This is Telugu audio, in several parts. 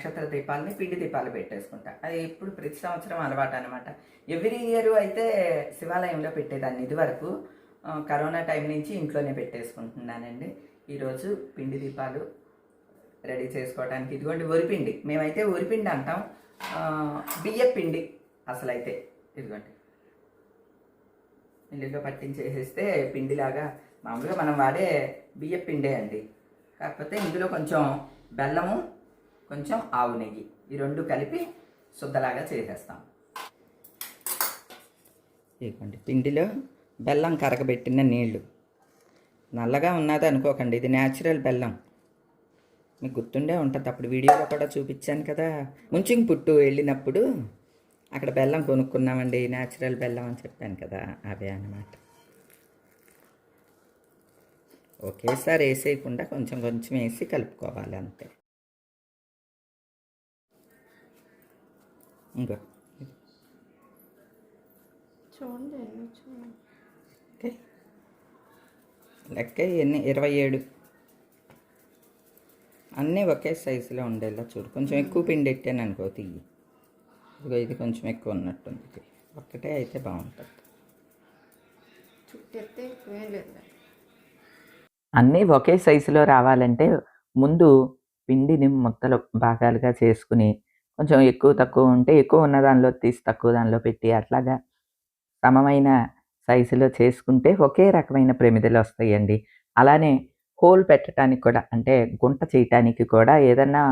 నక్షత్ర దీపాలని పిండి దీపాలు పెట్టేసుకుంటా. అది ఎప్పుడు ప్రతి సంవత్సరం అలవాటు అనమాట ఎవ్రీ ఇయర్ అయితే శివాలయంలో పెట్టేదాన్ని ఇదివరకు. కరోనా టైం నుంచి ఇంట్లోనే పెట్టేసుకుంటున్నానండి. ఈరోజు పిండి దీపాలు రెడీ చేసుకోవడానికి ఇదిగోండి వరిపిండి మేమైతే వరిపిండి అంటాం. బియ్య పిండి అసలు అయితే ఇదిగోండి. మిల్లుగా పట్టించేసేస్తే పిండిలాగా మామూలుగా మనం వాడే బియ్య పిండే అండి. కాకపోతే ఇందులో కొంచెం బెల్లము కొంచెం ఆవు నెయ్యి. ఈ రెండు కలిపి శుద్ధలాగా చేసేస్తాం. ఇదిగోండి పిండిలో బెల్లం కరగబెట్టిన నీళ్ళు. నల్లగా ఉన్నది అనుకోకండి ఇది న్యాచురల్ బెల్లం. మీకు గుర్తుండే ఉంటుంది అప్పుడు వీడియోలో కూడా చూపించాను కదా. ముంచింగ్ పుట్టు వెళ్ళినప్పుడు అక్కడ బెల్లం కొనుక్కున్నామండి న్యాచురల్ బెల్లం అని చెప్పాను కదా అవే అన్నమాట. ఒకేసారి వేసేయకుండా కొంచెం కొంచెం వేసి కలుపుకోవాలి అంతే. ఇంకో. చూడండి. ఓకే. లెక్క ఎన్ని ఇరవై ఏడు. అన్నీ ఒకే సైజులో ఉండేలా చూడు. కొంచెం ఎక్కువ పిండి ఎట్టాను అనుకో తీయి. ఇదిగో ఇది కొంచెం ఎక్కువ ఉన్నట్టుంది. ఒక్కటే అయితే బాగుంటుంది. చుట్టెత్తే అన్నీ ఒకే సైజులో రావాలంటే ముందు పిండిని ముద్దలు భాగాలుగా చేసుకుని కొంచెం ఎక్కువ తక్కువ ఉంటే ఎక్కువ ఉన్న దానిలో తీసి తక్కువ దానిలో పెట్టి అట్లాగా సమమైన సైజులో చేసుకుంటే ఒకే రకమైన ప్రమిదలు వస్తాయండి. అలానే హోల్ పెట్టడానికి కూడా అంటే గుంట చేయటానికి కూడా ఏదన్నా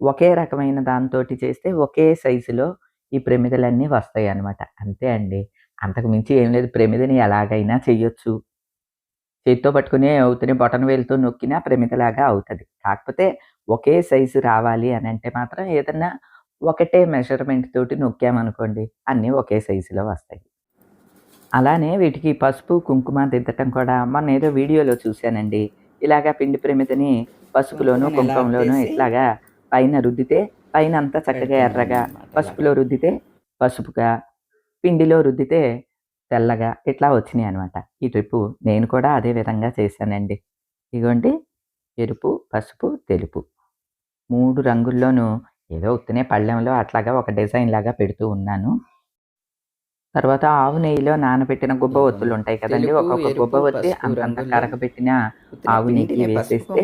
ఒకే రకమైన దాంతో చేస్తే ఒకే సైజులో ఈ ప్రమిదలన్నీ వస్తాయి అన్నమాట అంతే అండి. అంతకు మించి ఏం లేదు. ప్రమిదని ఎలాగైనా చెయ్యొచ్చు చేతితో పట్టుకుని అవుతున్న బొటన వేలుతో నొక్కినా ప్రమిదలాగా అవుతుంది. కాకపోతే ఒకే సైజు రావాలి అని అంటే మాత్రం ఏదన్నా ఒకటే మెజర్మెంట్ తోటి నొక్కామనుకోండి అన్నీ ఒకే సైజులో వస్తాయి. అలానే వీటికి పసుపు కుంకుమ దిద్దటం కూడా మొన్న ఏదో వీడియోలో చూశానండి. ఇలాగా పిండి ప్రమిదని పసుపులోను కుంకుమలోను ఇట్లాగా పైన రుద్దితే పైన అంతా చక్కగా ఎర్రగా పసుపులో రుద్దితే పసుపుగా పిండిలో రుద్దితే తెల్లగా ఇట్లా వచ్చినాయి అనమాట ఈ ట్రిప్పు నేను కూడా అదే విధంగా చేశానండి. ఇదిగోండి ఎరుపు పసుపు తెలుపు. మూడు రంగుల్లోనూ ఏదో ఉత్తనే పళ్ళెంలో అట్లాగా ఒక డిజైన్ లాగా పెడుతూ ఉన్నాను. తర్వాత ఆవు నెయ్యిలో నానబెట్టిన గుబ్బ ఒత్తులు ఉంటాయి కదండి. ఒక్కొక్క గుబ్బ ఒత్తి అంతంత రంగుల్లో కరగబెట్టిన ఆవు నెయ్యి వేసేస్తే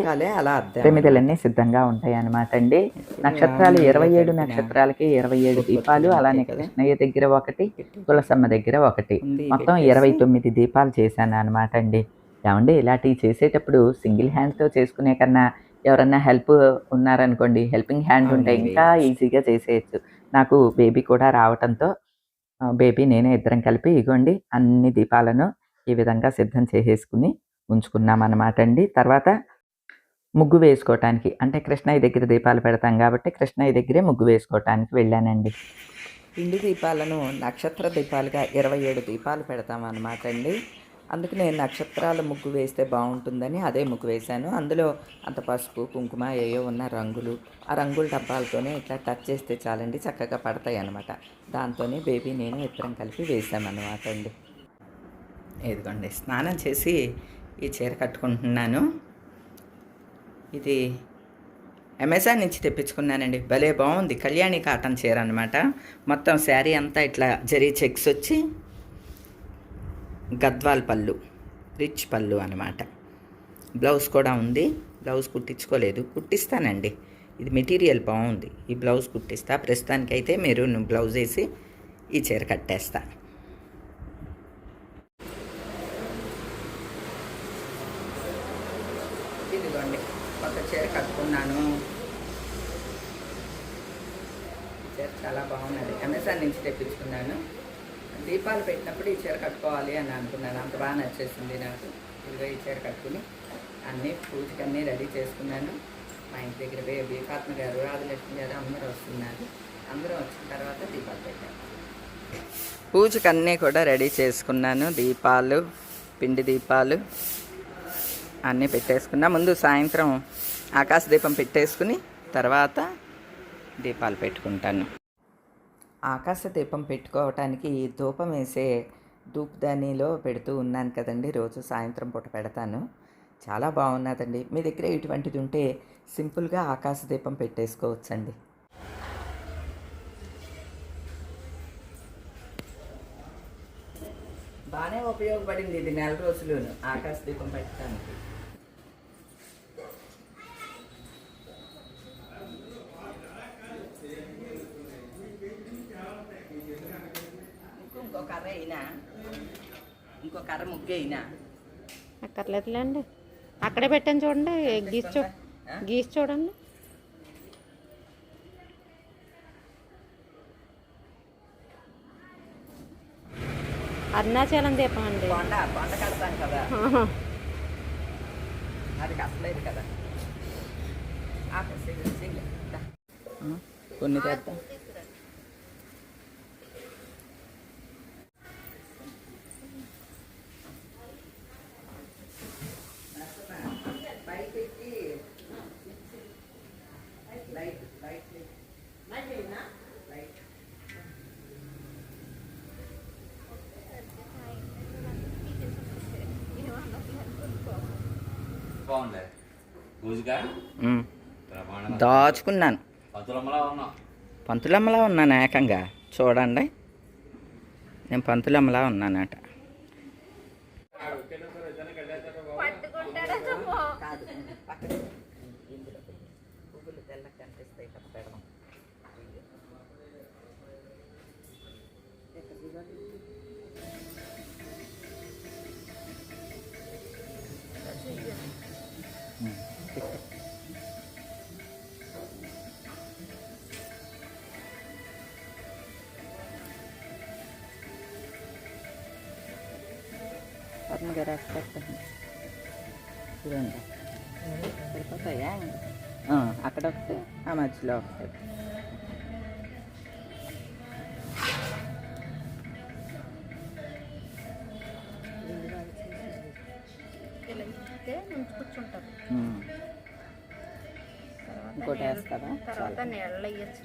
ప్రమిదలన్నీ సిద్ధంగా ఉంటాయి అన్నమాట అండి నక్షత్రాలు ఇరవై ఏడు నక్షత్రాలకి ఇరవై ఏడు దీపాలు అలానే కృష్ణయ్య దగ్గర ఒకటి తులసమ్మ దగ్గర ఒకటి. మొత్తం ఇరవై తొమ్మిది దీపాలు చేశాను అనమాట అండి. ఏమండి ఇలాంటివి చేసేటప్పుడు సింగిల్ హ్యాండ్తో చేసుకునే కన్నా ఎవరన్నా హెల్ప్ ఉన్నారనుకోండి హెల్పింగ్ హ్యాండ్ ఉంటే. ఇంకా ఈజీగా చేసేయచ్చు. నాకు బేబీ కూడా రావటంతో బేబీ నేనే ఇద్దరం కలిపి ఇగోండి అన్ని దీపాలను ఈ విధంగా సిద్ధం చేసేసుకుని ఉంచుకున్నాం అన్నమాట అండి. తర్వాత ముగ్గు వేసుకోవటానికి అంటే కృష్ణయ్య దగ్గర దీపాలు పెడతాం కాబట్టి కృష్ణయ్య దగ్గరే ముగ్గు వేసుకోవటానికి వెళ్ళానండి. పిండి దీపాలను నక్షత్ర దీపాలుగా ఇరవై ఏడు దీపాలు పెడతాం అన్నమాట అండి. అందుకు నేను నక్షత్రాల ముగ్గు వేస్తే బాగుంటుందని అదే ముగ్గు వేశాను. అందులో అంత పసుపు కుంకుమ ఏయో ఉన్న రంగులు ఆ రంగుల డబ్బాలతోనే ఇట్లా టచ్ చేస్తే చాలండి చక్కగా పడతాయి అనమాట దాంతోనే బేబీ నేను ఇద్దరం కలిపి వేసామన్నమాట అండి. ఇదిగోండి స్నానం చేసి ఈ చీర కట్టుకుంటున్నాను. ఇది అమెజాన్ నుంచి తెప్పించుకున్నానండి. భలే బాగుంది కళ్యాణి కాటన్ చీర అనమాట మొత్తం శారీ అంతా ఇట్లా జరీ చెక్స్ వచ్చి గద్వాల్ పళ్ళు రిచ్ పళ్ళు అనమాట బ్లౌజ్ కూడా ఉంది. బ్లౌజ్ కుట్టించుకోలేదు. కుట్టిస్తానండి. ఇది మెటీరియల్ బాగుంది. ఈ బ్లౌజ్ కుట్టిస్తా. ప్రస్తుతానికైతే మీరు బ్లౌజ్ వేసి ఈ చీర కట్టేస్తా. ఇదిగోండి. కొత్త చీర కట్టుకున్నాను. చీర చాలా బాగున్నది. అమెజాన్ నుంచి తెప్పించుకున్నాను. దీపాలు పెట్టినప్పుడు ఈ చీర కట్టుకోవాలి అని అనుకున్నాను. అంత బాగా నచ్చేసింది నాకు. ఇదిగో ఈ చీర కట్టుకుని అన్నీ పూజకి అన్నీ రెడీ చేసుకున్నాను. మా ఇంటి దగ్గర వే దీపాత్మ గారు రాజలక్ష్మి గారు అందరూ వస్తున్నారు. అందరూ వచ్చిన తర్వాత దీపాలు పెట్టాను పూజకి అన్నీ కూడా రెడీ చేసుకున్నాను. దీపాలు పిండి దీపాలు అన్నీ పెట్టేసుకున్నా. ముందు సాయంత్రం ఆకాశ దీపం పెట్టేసుకుని తర్వాత దీపాలు పెట్టుకుంటాను. ఆకాశ దీపం పెట్టుకోవటానికి ధూపం వేసే ధూప్దానిలో పెడుతూ ఉన్నాను కదండి. రోజు సాయంత్రం పూట పెడతాను. చాలా బాగున్నదండి. మీ దగ్గర ఇటువంటిది ఉంటే సింపుల్గా ఆకాశ దీపం పెట్టేసుకోవచ్చండి. బాగానే ఉపయోగపడింది ఇది నెల రోజులు ఆకాశ దీపం పెట్టడానికి ఇంకో కర్ర అయినా ఇంకో కర్ర ముగ్గు అయినా అక్కర్లేదులేండి. అక్కడే పెట్టాను చూడండి గీసి చూ గీసి చూడండి. అరుణాచలం దీపం అండి. కొండ కొండ కడతాం కదా. అది కట్టలేదు కదా. కొన్ని తెద్దాం. దాచుకున్నాను. పంతులమ్మలా ఉన్నాం. పంతులమ్మలా ఉన్నాను ఏకంగా. చూడండి. నేను పంతులమ్మలా ఉన్నానట. రాసి పెట్టండి చూడండి. సరిపోతాయా ఆ, అక్కడ ఒకటి ఆ మధ్యలో ఒకటి. ఇంకోటి వేస్తావా? తర్వాత నీళ్ళ వేయచ్చు.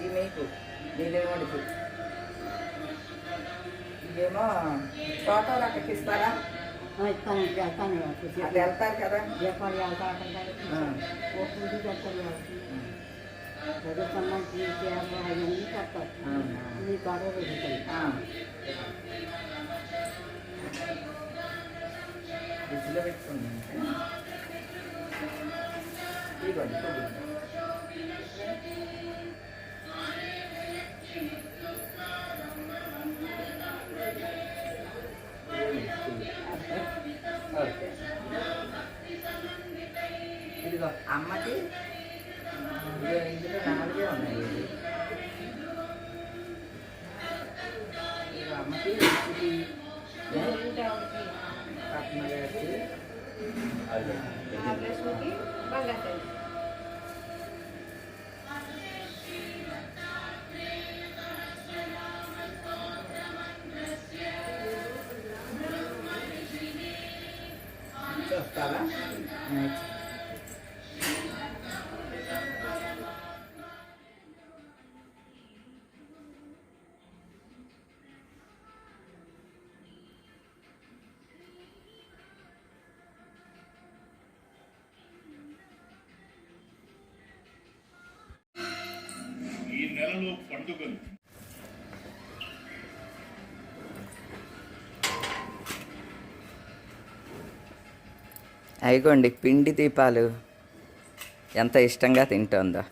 ఈ మీకు నీదేమోడికి ఇదేమో ఫోటోలు అక్కడికి ఇస్తారా? ఇస్తాను వెళ్తాను అది వెళ్తారు కదా? దీపాలు వెళ్తాను. ఓ పూజ చేస్తారు చదువుకున్నాం చేయాలి అవన్నీ అవునా. ఈ గొడవ పెట్టుకున్నాను. ఇదిగోండి. ఇదిగో అమ్మకి ఇదిగో ఇందులో వస్తారా ఈ నెలలో పండుగలు అయిగోండి పిండి దీపాలు. ఎంత ఇష్టంగా తింటుందో.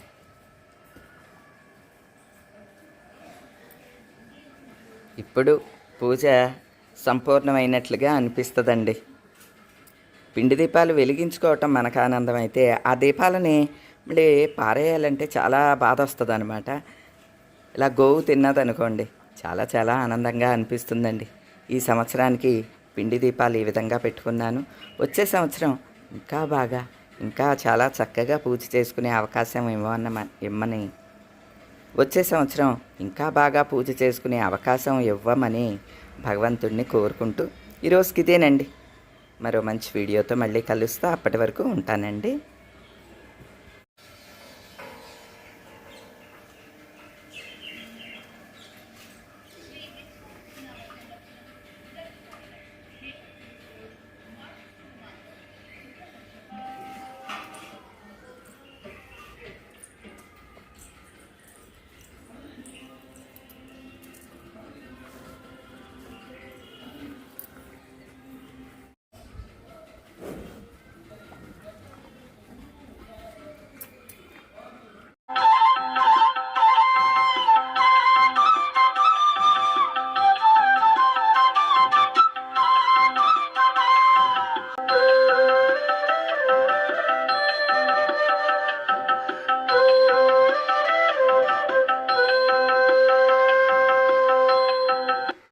ఇప్పుడు పూజ సంపూర్ణమైనట్లుగా అనిపిస్తుందండి. పిండి దీపాలు వెలిగించుకోవటం మనకు ఆనందం అయితే ఆ దీపాలని మళ్ళీ పారేయాలంటే చాలా బాధ వస్తుంది అనమాట ఇలా గోవు తిన్నదనుకోండి చాలా చాలా ఆనందంగా అనిపిస్తుందండి. ఈ సంవత్సరానికి పిండి దీపాలు ఈ విధంగా పెట్టుకున్నాను. వచ్చే సంవత్సరం ఇంకా బాగా ఇంకా చాలా చక్కగా పూజ చేసుకునే అవకాశం ఇవ్వన్న ఇమ్మని. వచ్చే సంవత్సరం ఇంకా బాగా పూజ చేసుకునే అవకాశం ఇవ్వమని భగవంతుడిని కోరుకుంటూ ఈరోజుకి ఇదేనండి. మరో మంచి వీడియోతో మళ్ళీ కలుస్తా. అప్పటి వరకు ఉంటానండి.